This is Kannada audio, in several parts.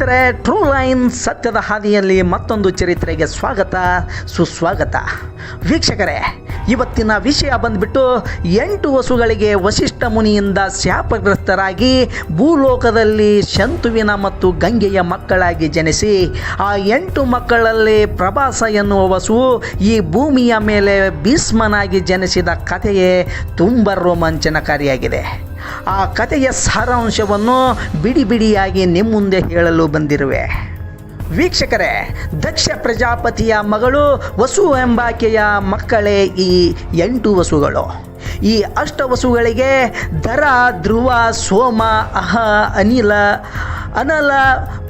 ಸ್ನೇಹಿತರೆ ಟ್ರೂ ಲೈನ್ ಸತ್ಯದ ಹಾದಿಯಲ್ಲಿ ಮತ್ತೊಂದು ಚರಿತ್ರೆಗೆ ಸ್ವಾಗತ ಸುಸ್ವಾಗತ. ವೀಕ್ಷಕರೇ ಇವತ್ತಿನ ವಿಷಯ ಬಂದ್ಬಿಟ್ಟು ಎಂಟು ವಸುಗಳಿಗೆ ವಶಿಷ್ಠ ಮುನಿಯಿಂದ ಶಾಪಗ್ರಸ್ತರಾಗಿ ಭೂಲೋಕದಲ್ಲಿ ಶಂತುವಿನ ಮತ್ತು ಗಂಗೆಯ ಮಕ್ಕಳಾಗಿ ಜನಿಸಿ ಆ ಎಂಟು ಮಕ್ಕಳಲ್ಲಿ ಪ್ರಭಾಸ ಎನ್ನುವ ವಸು ಈ ಭೂಮಿಯ ಮೇಲೆ ಭೀಷ್ಮನಾಗಿ ಜನಿಸಿದ ಕಥೆಯೇ ತುಂಬ ರೋಮಾಂಚನಕಾರಿಯಾಗಿದೆ. ಆ ಕಥೆಯ ಸಾರಾಂಶವನ್ನು ಬಿಡಿ ಬಿಡಿಯಾಗಿ ನಿಮ್ಮ ಮುಂದೆ ಹೇಳಲು ಬಂದಿರುವೆ. ವೀಕ್ಷಕರೇ, ದಕ್ಷ ಪ್ರಜಾಪತಿಯ ಮಗಳು ವಸು ಎಂಬಾಕೆಯ ಮಕ್ಕಳೇ ಈ ಎಂಟು ವಸುಗಳು. ಈ ಅಷ್ಟವಸುಗಳಿಗೆ ದರ, ಧ್ರುವ, ಸೋಮ, ಅಹ, ಅನಿಲ, ಅನಲ,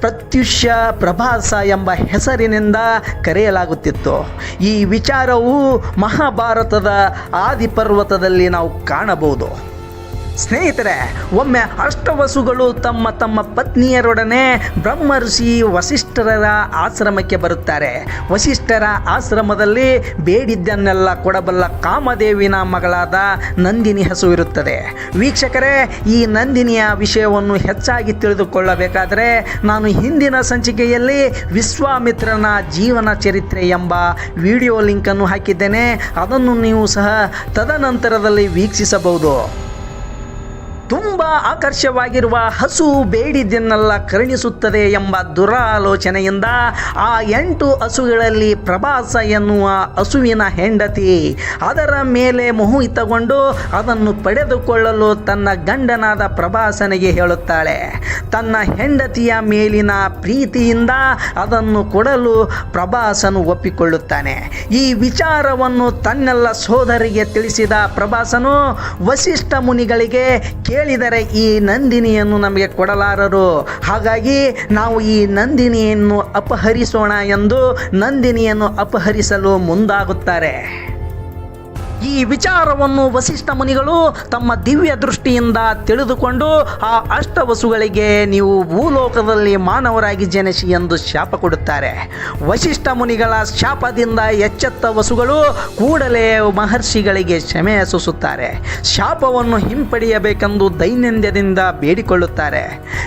ಪ್ರತ್ಯುಷ್ಯ, ಪ್ರಭಾಸ ಎಂಬ ಹೆಸರಿನಿಂದ ಕರೆಯಲಾಗುತ್ತಿತ್ತು. ಈ ವಿಚಾರವು ಮಹಾಭಾರತದ ಆದಿಪರ್ವತದಲ್ಲಿ ನಾವು ಕಾಣಬಹುದು. ಸ್ನೇಹಿತರೆ, ಒಮ್ಮೆ ಅಷ್ಟವಸುಗಳು ತಮ್ಮ ತಮ್ಮ ಪತ್ನಿಯರೊಡನೆ ಬ್ರಹ್ಮರ್ಷಿ ವಸಿಷ್ಠರ ಆಶ್ರಮಕ್ಕೆ ಬರುತ್ತಾರೆ. ವಸಿಷ್ಠರ ಆಶ್ರಮದಲ್ಲಿ ಬೇಡಿದ್ದನ್ನೆಲ್ಲ ಕೊಡಬಲ್ಲ ಕಾಮದೇವಿನ ಮಗಳಾದ ನಂದಿನಿ ಹಸು ಇರುತ್ತದೆ ವೀಕ್ಷಕರೇ, ಈ ನಂದಿನಿಯ ವಿಷಯವನ್ನು ಹೆಚ್ಚಾಗಿ ತಿಳಿದುಕೊಳ್ಳಬೇಕಾದರೆ ನಾನು ಹಿಂದಿನ ಸಂಚಿಕೆಯಲ್ಲಿ ವಿಶ್ವಾಮಿತ್ರನ ಜೀವನ ಚರಿತ್ರೆ ಎಂಬ ವಿಡಿಯೋ ಲಿಂಕನ್ನು ಹಾಕಿದ್ದೇನೆ. ಅದನ್ನು ನೀವು ಸಹ ತದನಂತರದಲ್ಲಿ ವೀಕ್ಷಿಸಬಹುದು. ತುಂಬ ಆಕರ್ಷವಾಗಿರುವ ಹಸು ಬೇಡಿದ್ದನ್ನೆಲ್ಲ ಕರುಣಿಸುತ್ತದೆ ಎಂಬ ದುರಾಲೋಚನೆಯಿಂದ ಆ ಎಂಟು ಹಸುಗಳಲ್ಲಿ ಪ್ರಭಾಸ ಎನ್ನುವ ಹಸುವಿನ ಹೆಂಡತಿ ಅದರ ಮೇಲೆ ಮೋಹಿತಗೊಂಡು ಅದನ್ನು ಪಡೆದುಕೊಳ್ಳಲು ತನ್ನ ಗಂಡನಾದ ಪ್ರಭಾಸನಿಗೆ ಹೇಳುತ್ತಾಳೆ. ತನ್ನ ಹೆಂಡತಿಯ ಮೇಲಿನ ಪ್ರೀತಿಯಿಂದ ಅದನ್ನು ಕೊಡಲು ಪ್ರಭಾಸನು ಒಪ್ಪಿಕೊಳ್ಳುತ್ತಾನೆ. ಈ ವಿಚಾರವನ್ನು ತನ್ನೆಲ್ಲ ಸೋದರಿಗೆ ತಿಳಿಸಿದ ಪ್ರಭಾಸನು ವಸಿಷ್ಠ ಮುನಿಗಳಿಗೆ ಕೇಳಿದರೆ ಈ ನಂದಿನಿಯನ್ನು ನಮಗೆ ಕೊಡಲಾರರು. ಹಾಗಾಗಿ ನಾವು ಈ ನಂದಿನಿಯನ್ನು ಅಪಹರಿಸೋಣ ಎಂದು ನಂದಿನಿಯನ್ನು ಅಪಹರಿಸಲು ಮುಂದಾಗುತ್ತಾರೆ. ಈ ವಿಚಾರವನ್ನು ವಸಿಷ್ಠ ಮುನಿಗಳು ತಮ್ಮ ದಿವ್ಯ ದೃಷ್ಟಿಯಿಂದ ತಿಳಿದುಕೊಂಡು ಆ ಅಷ್ಟವಸುಗಳಿಗೆ ನೀವು ಭೂಲೋಕದಲ್ಲಿ ಮಾನವರಾಗಿ ಜನಿಸಿ ಎಂದು ಶಾಪ ಕೊಡುತ್ತಾರೆ. ವಸಿಷ್ಠ ಮುನಿಗಳ ಶಾಪದಿಂದ ಎಚ್ಚೆತ್ತ ವಸುಗಳು ಕೂಡಲೇ ಮಹರ್ಷಿಗಳಿಗೆ ಕ್ಷಮೆ ಸೂಸುತ್ತಾರೆ. ಶಾಪವನ್ನು ಹಿಂಪಡೆಯಬೇಕೆಂದು ದೈನಂದ್ಯದಿಂದ ಬೇಡಿಕೊಳ್ಳುತ್ತಾರೆ.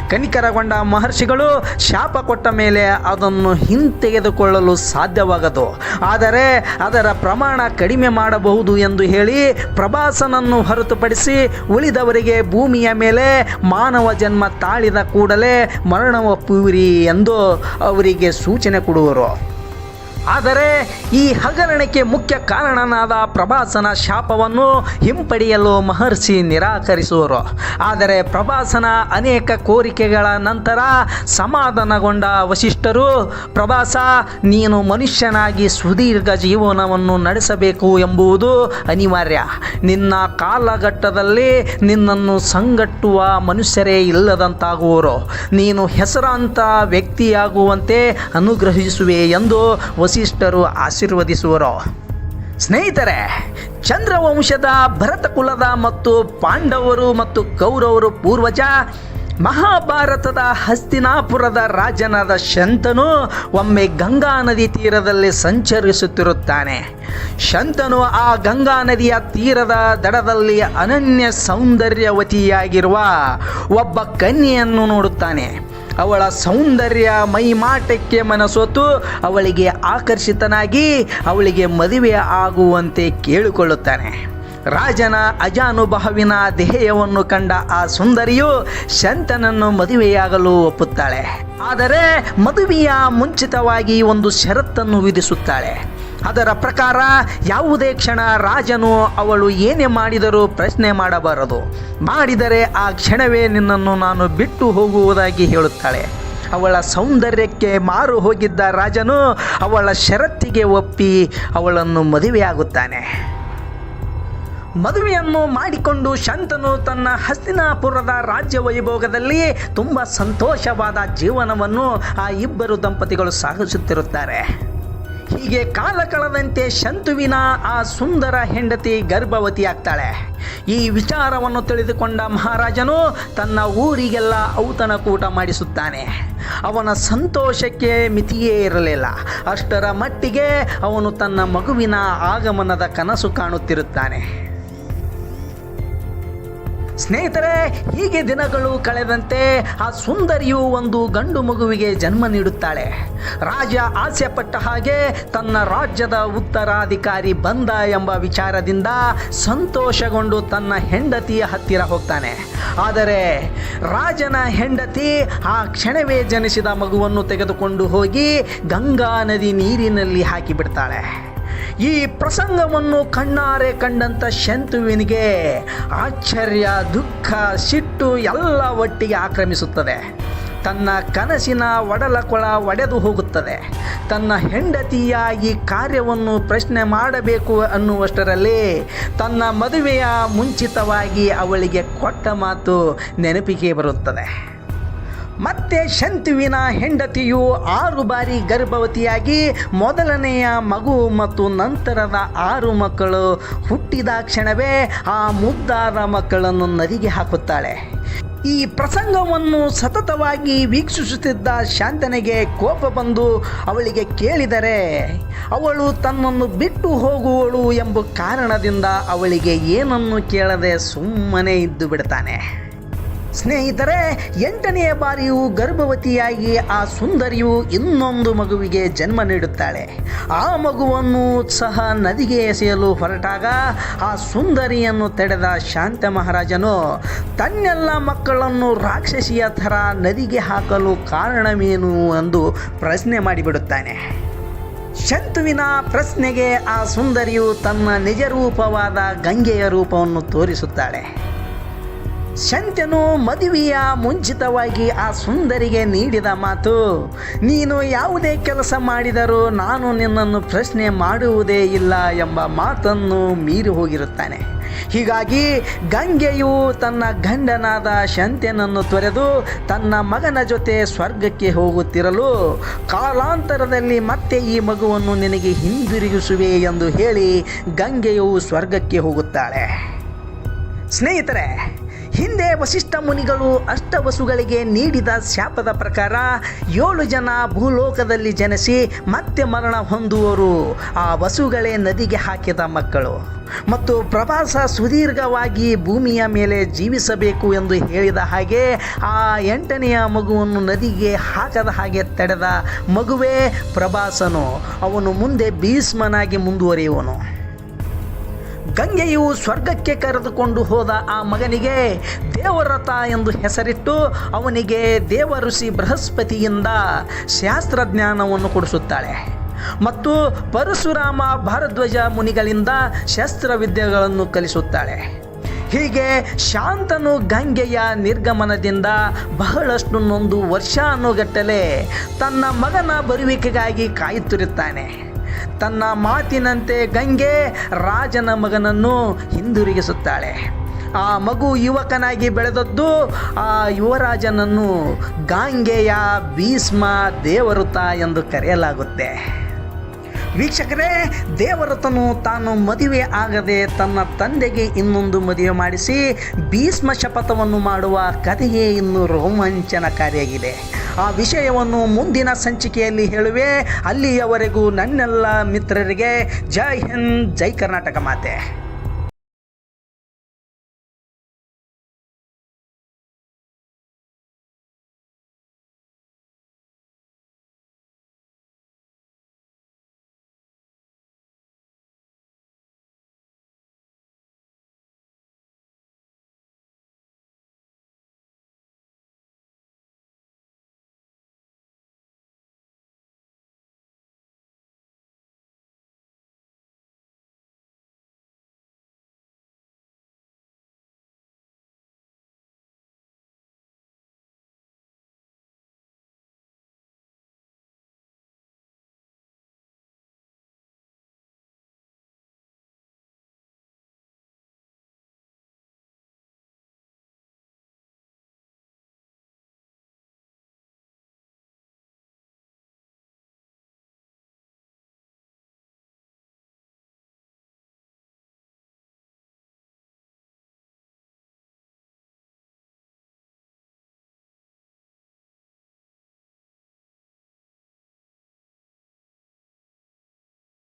ಕನಿಕರಗೊಂಡ ಮಹರ್ಷಿಗಳು ಶಾಪ ಕೊಟ್ಟ ಮೇಲೆ ಅದನ್ನು ಹಿಂತೆಗೆದುಕೊಳ್ಳಲು ಸಾಧ್ಯವಾಗದು. ಆದರೆ ಅದರ ಪ್ರಮಾಣ ಕಡಿಮೆ ಮಾಡಬಹುದು ಎಂದು ಹೇಳಿ ಪ್ರಭಾಸನನ್ನು ಹೊರತುಪಡಿಸಿ ಉಳಿದವರಿಗೆ ಭೂಮಿಯ ಮೇಲೆ ಮಾನವ ಜನ್ಮ ತಾಳಿದ ಕೂಡಲೇ ಮರಣವ ಪೂರಿ ಎಂದು ಅವರಿಗೆ ಸೂಚನೆ ಕೊಡುವರು. ಆದರೆ ಈ ಹಗರಣಕ್ಕೆ ಮುಖ್ಯ ಕಾರಣನಾದ ಪ್ರಭಾಸನ ಶಾಪವನ್ನು ಹಿಂಪಡೆಯಲು ಮಹರ್ಷಿ ನಿರಾಕರಿಸುವರು. ಆದರೆ ಪ್ರಭಾಸನ ಅನೇಕ ಕೋರಿಕೆಗಳ ನಂತರ ಸಮಾಧಾನಗೊಂಡ ವಶಿಷ್ಠರು ಪ್ರಭಾಸ, ನೀನು ಮನುಷ್ಯನಾಗಿ ಸುದೀರ್ಘ ಜೀವನವನ್ನು ನಡೆಸಬೇಕು ಎಂಬುದು ಅನಿವಾರ್ಯ. ನಿನ್ನ ಕಾಲಘಟ್ಟದಲ್ಲಿ ನಿನ್ನನ್ನು ಸಂಗಟ್ಟುವ ಮನುಷ್ಯರೇ ಇಲ್ಲದಂತಾಗುವರು. ನೀನು ಹೆಸರಾಂತ ವ್ಯಕ್ತಿಯಾಗುವಂತೆ ಅನುಗ್ರಹಿಸುವೆ ಎಂದು ವಸಿಷ್ಠರು ಆಶೀರ್ವದಿಸುವರು. ಸ್ನೇಹಿತರೆ, ಚಂದ್ರವಂಶದ ಭರತ ಕುಲದ ಮತ್ತು ಪಾಂಡವರು ಮತ್ತು ಕೌರವರು ಪೂರ್ವಜ, ಮಹಾಭಾರತದ ಹಸ್ತಿನಾಪುರದ ರಾಜನಾದ ಶಂತನು ಒಮ್ಮೆ ಗಂಗಾ ನದಿ ತೀರದಲ್ಲಿ ಸಂಚರಿಸುತ್ತಿರುತ್ತಾನೆ. ಶಂತನು ಆ ಗಂಗಾ ನದಿಯ ತೀರದ ದಡದಲ್ಲಿ ಅನನ್ಯ ಸೌಂದರ್ಯವತಿಯಾಗಿರುವ ಒಬ್ಬ ಕನ್ಯೆಯನ್ನು ನೋಡುತ್ತಾನೆ. ಅವಳ ಸೌಂದರ್ಯ ಮೈಮಾಟಕ್ಕೆ ಮನಸೋತು ಅವಳಿಗೆ ಆಕರ್ಷಿತನಾಗಿ ಅವಳಿಗೆ ಮದುವೆ ಆಗುವಂತೆ ಕೇಳಿಕೊಳ್ಳುತ್ತಾನೆ. ರಾಜನ ಅಜಾನುಭಾವಿನ ದೇಹವನ್ನು ಕಂಡ ಆ ಸುಂದರಿಯು ಶಂತನನ್ನು ಮದುವೆಯಾಗಲು ಒಪ್ಪುತ್ತಾಳೆ. ಆದರೆ ಮದುವೆಯ ಮುಂಚಿತವಾಗಿ ಒಂದು ಷರತ್ತನ್ನು ವಿಧಿಸುತ್ತಾಳೆ. ಅದರ ಪ್ರಕಾರ ಯಾವುದೇ ಕ್ಷಣ ರಾಜನು ಅವಳು ಏನೇ ಮಾಡಿದರೂ ಪ್ರಶ್ನೆ ಮಾಡಬಾರದು. ಮಾಡಿದರೆ ಆ ಕ್ಷಣವೇ ನಿನ್ನನ್ನು ನಾನು ಬಿಟ್ಟು ಹೋಗುವುದಾಗಿ ಹೇಳುತ್ತಾಳೆ. ಅವಳ ಸೌಂದರ್ಯಕ್ಕೆ ಮಾರು ಹೋಗಿದ್ದ ರಾಜನು ಅವಳ ಷರತ್ತಿಗೆ ಒಪ್ಪಿ ಅವಳನ್ನು ಮದುವೆಯಾಗುತ್ತಾನೆ. ಮದುವೆಯನ್ನು ಮಾಡಿಕೊಂಡು ಶಂತನು ತನ್ನ ಹಸ್ತಿನಾಪುರದ ರಾಜ್ಯ ವೈಭೋಗದಲ್ಲಿ ತುಂಬ ಸಂತೋಷವಾದ ಜೀವನವನ್ನು ಆ ಇಬ್ಬರು ದಂಪತಿಗಳು ಸಾಗಿಸುತ್ತಿರುತ್ತಾರೆ. ಹೀಗೆ ಕಾಲ ಕಳೆದಂತೆ ಶಂತುವಿನ ಆ ಸುಂದರ ಹೆಂಡತಿ ಗರ್ಭವತಿಯಾಗ್ತಾಳೆ. ಈ ವಿಚಾರವನ್ನು ತಿಳಿದುಕೊಂಡ ಮಹಾರಾಜನು ತನ್ನ ಊರಿಗೆಲ್ಲ ಔತಣಕೂಟ ಮಾಡಿಸುತ್ತಾನೆ. ಅವನ ಸಂತೋಷಕ್ಕೆ ಮಿತಿಯೇ ಇರಲಿಲ್ಲ. ಅಷ್ಟರ ಮಟ್ಟಿಗೆ ಅವನು ತನ್ನ ಮಗುವಿನ ಆಗಮನದ ಕನಸು ಕಾಣುತ್ತಿರುತ್ತಾನೆ. ಸ್ನೇಹಿತರೆ, ಹೀಗೆ ದಿನಗಳು ಕಳೆದಂತೆ ಆ ಸುಂದರಿಯು ಒಂದು ಗಂಡು ಮಗುವಿಗೆ ಜನ್ಮ ನೀಡುತ್ತಾಳೆ. ರಾಜ ಆಸೆ ಪಟ್ಟ ಹಾಗೆ ತನ್ನ ರಾಜ್ಯದ ಉತ್ತರಾಧಿಕಾರಿ ಬಂದ ಎಂಬ ವಿಚಾರದಿಂದ ಸಂತೋಷಗೊಂಡು ತನ್ನ ಹೆಂಡತಿಯ ಹತ್ತಿರ ಹೋಗ್ತಾನೆ. ಆದರೆ ರಾಜನ ಹೆಂಡತಿ ಆ ಕ್ಷಣವೇ ಜನಿಸಿದ ಮಗುವನ್ನು ತೆಗೆದುಕೊಂಡು ಹೋಗಿ ಗಂಗಾ ನದಿ ನೀರಿನಲ್ಲಿ ಹಾಕಿಬಿಡ್ತಾಳೆ. ಈ ಪ್ರಸಂಗವನ್ನು ಕಣ್ಣಾರೆ ಕಂಡಂಥ ಶಂತುವಿನಿಗೆ ಆಶ್ಚರ್ಯ, ದುಃಖ, ಸಿಟ್ಟು ಎಲ್ಲ ಒಟ್ಟಿಗೆ ಆಕ್ರಮಿಸುತ್ತದೆ. ತನ್ನ ಕನಸಿನ ಒಡಲ ಕೊಳ ಒಡೆದು ಹೋಗುತ್ತದೆ. ತನ್ನ ಹೆಂಡತಿಯ ಈ ಕಾರ್ಯವನ್ನು ಪ್ರಶ್ನೆ ಮಾಡಬೇಕು ಅನ್ನುವಷ್ಟರಲ್ಲಿ ತನ್ನ ಮದುವೆಯ ಮುಂಚಿತವಾಗಿ ಅವಳಿಗೆ ಕೊಟ್ಟ ಮಾತು ನೆನಪಿಗೆ ಬರುತ್ತದೆ. ಮತ್ತೆ ಶಂತುವಿನ ಹೆಂಡತಿಯು ಆರು ಬಾರಿ ಗರ್ಭವತಿಯಾಗಿ ಮೊದಲನೆಯ ಮಗು ಮತ್ತು ನಂತರದ ಆರು ಮಕ್ಕಳು ಹುಟ್ಟಿದ ಕ್ಷಣವೇ ಆ ಮುದ್ದಾದ ಮಕ್ಕಳನ್ನು ನದಿಗೆ ಹಾಕುತ್ತಾಳೆ. ಈ ಪ್ರಸಂಗವನ್ನು ಸತತವಾಗಿ ವೀಕ್ಷಿಸುತ್ತಿದ್ದ ಶಾಂತನೆಗೆ ಕೋಪ ಬಂದು ಅವಳಿಗೆ ಕೇಳಿದರೆ, ಅವಳು ತನ್ನನ್ನು ಬಿಟ್ಟು ಹೋಗುವಳು ಎಂಬ ಕಾರಣದಿಂದ ಅವಳಿಗೆ ಏನನ್ನು ಕೇಳದೆ ಸುಮ್ಮನೆ ಇದ್ದು ಬಿಡ್ತಾನೆ ಸ್ನೇಹಿತರೆ, ಎಂಟನೆಯ ಬಾರಿಯೂ ಗರ್ಭವತಿಯಾಗಿ ಆ ಸುಂದರಿಯು ಇನ್ನೊಂದು ಮಗುವಿಗೆ ಜನ್ಮ ನೀಡುತ್ತಾಳೆ. ಆ ಮಗುವನ್ನು ಸಹ ನದಿಗೆ ಎಸೆಯಲು ಹೊರಟಾಗ ಆ ಸುಂದರಿಯನ್ನು ತಡೆದ ಶಾಂತ ಮಹಾರಾಜನು ತನ್ನೆಲ್ಲ ಮಕ್ಕಳನ್ನು ರಾಕ್ಷಸಿಯ ಥರ ನದಿಗೆ ಹಾಕಲು ಕಾರಣವೇನು ಎಂದು ಪ್ರಶ್ನೆ ಮಾಡಿಬಿಡುತ್ತಾನೆ. ಶಂತುವಿನ ಪ್ರಶ್ನೆಗೆ ಆ ಸುಂದರಿಯು ತನ್ನ ನಿಜರೂಪವಾದ ಗಂಗೆಯ ರೂಪವನ್ನು ತೋರಿಸುತ್ತಾಳೆ. ಶಂತನು ಮದುವೆಯ ಮುಂಚಿತವಾಗಿ ಆ ಸುಂದರಿಗೆ ನೀಡಿದ ಮಾತು, ನೀನು ಯಾವುದೇ ಕೆಲಸ ಮಾಡಿದರೂ ನಾನು ನಿನ್ನನ್ನು ಪ್ರಶ್ನೆ ಮಾಡುವುದೇ ಇಲ್ಲ ಎಂಬ ಮಾತನ್ನು ಮೀರಿ ಹೋಗಿರುತ್ತಾನೆ. ಹೀಗಾಗಿ ಗಂಗೆಯು ತನ್ನ ಗಂಡನಾದ ಶಂತ್ಯನನ್ನು ತೊರೆದು ತನ್ನ ಮಗನ ಜೊತೆ ಸ್ವರ್ಗಕ್ಕೆ ಹೋಗುತ್ತಿರಲು, ಕಾಲಾಂತರದಲ್ಲಿ ಮತ್ತೆ ಈ ಮಗುವನ್ನು ನಿನಗೆ ಹಿಂದಿರುಗಿಸುವೆ ಎಂದು ಹೇಳಿ ಗಂಗೆಯು ಸ್ವರ್ಗಕ್ಕೆ ಹೋಗುತ್ತಾಳೆ. ಸ್ನೇಹಿತರೆ ಹಿಂದೆ ವಸಿಷ್ಠ ಮುನಿಗಳು ಅಷ್ಟವಸುಗಳಿಗೆ ನೀಡಿದ ಶಾಪದ ಪ್ರಕಾರ ಏಳು ಜನ ಭೂಲೋಕದಲ್ಲಿ ಜನಿಸಿ ಮತ್ತೆ ಮರಣ ಹೊಂದುವರು. ಆ ವಸುಗಳೇ ನದಿಗೆ ಹಾಕಿದ ಮಕ್ಕಳು. ಮತ್ತು ಪ್ರವಾಸ ಸುದೀರ್ಘವಾಗಿ ಭೂಮಿಯ ಮೇಲೆ ಜೀವಿಸಬೇಕು ಎಂದು ಹೇಳಿದ ಹಾಗೆ ಆ ಎಂಟನೆಯ ಮಗುವನ್ನು ನದಿಗೆ ಹಾಕದ ಹಾಗೆ ತಡೆದ ಮಗುವೇ ಪ್ರಭಾಸನು ಅವನು ಮುಂದೆ ಭೀಷ್ಮನಾಗಿ ಮುಂದುವರಿಯುವನು. ಗಂಗೆಯು ಸ್ವರ್ಗಕ್ಕೆ ಕರೆದುಕೊಂಡು ಹೋದ ಆ ಮಗನಿಗೆ ದೇವರಥ ಎಂದು ಹೆಸರಿಟ್ಟು ಅವನಿಗೆ ದೇವಋಷಿ ಬೃಹಸ್ಪತಿಯಿಂದ ಶಾಸ್ತ್ರಜ್ಞಾನವನ್ನು ಕೊಡಿಸುತ್ತಾಳೆ. ಮತ್ತು ಪರಶುರಾಮ ಭಾರದ್ವಜ ಮುನಿಗಳಿಂದ ಶಸ್ತ್ರವಿದ್ಯೆಗಳನ್ನು ಕಲಿಸುತ್ತಾಳೆ. ಹೀಗೆ ಶಾಂತನು ಗಂಗೆಯ ನಿರ್ಗಮನದಿಂದ ಬಹಳಷ್ಟು ನೊಂದು ವರ್ಷಾನುಗಟ್ಟಲೆ ತನ್ನ ಮಗನ ಬರುವಿಕೆಗಾಗಿ ಕಾಯುತ್ತಿರುತ್ತಾನೆ. ತನ್ನ ಮಾತಿನಂತೆ ಗಂಗೆ ರಾಜನ ಮಗನನ್ನು ಹಿಂದಿರುಗಿಸುತ್ತಾಳೆ. ಆ ಮಗು ಯುವಕನಾಗಿ ಬೆಳೆದದ್ದು ಆ ಯುವರಾಜನನ್ನು ಗಾಂಗೆಯ ಭೀಸ್ಮ ದೇವರುತ ಎಂದು ಕರೆಯಲಾಗುತ್ತೆ. ವೀಕ್ಷಕರೇ, ದೇವರತನು ತಾನು ಮದುವೆ ಆಗದೆ ತನ್ನ ತಂದೆಗೆ ಇನ್ನೊಂದು ಮದುವೆ ಮಾಡಿಸಿ ಭೀಷ್ಮ ಶಪಥವನ್ನು ಮಾಡುವ ಕಥೆಯೇ ಇನ್ನು ರೋಮಾಂಚನಕಾರಿಯಾಗಿದೆ ಆ ವಿಷಯವನ್ನು ಮುಂದಿನ ಸಂಚಿಕೆಯಲ್ಲಿ ಹೇಳುವೆ. ಅಲ್ಲಿಯವರೆಗೂ ನನ್ನೆಲ್ಲ ಮಿತ್ರರಿಗೆ ಜೈ ಹಿಂದ್, ಜೈ ಕರ್ನಾಟಕ ಮಾತೆ.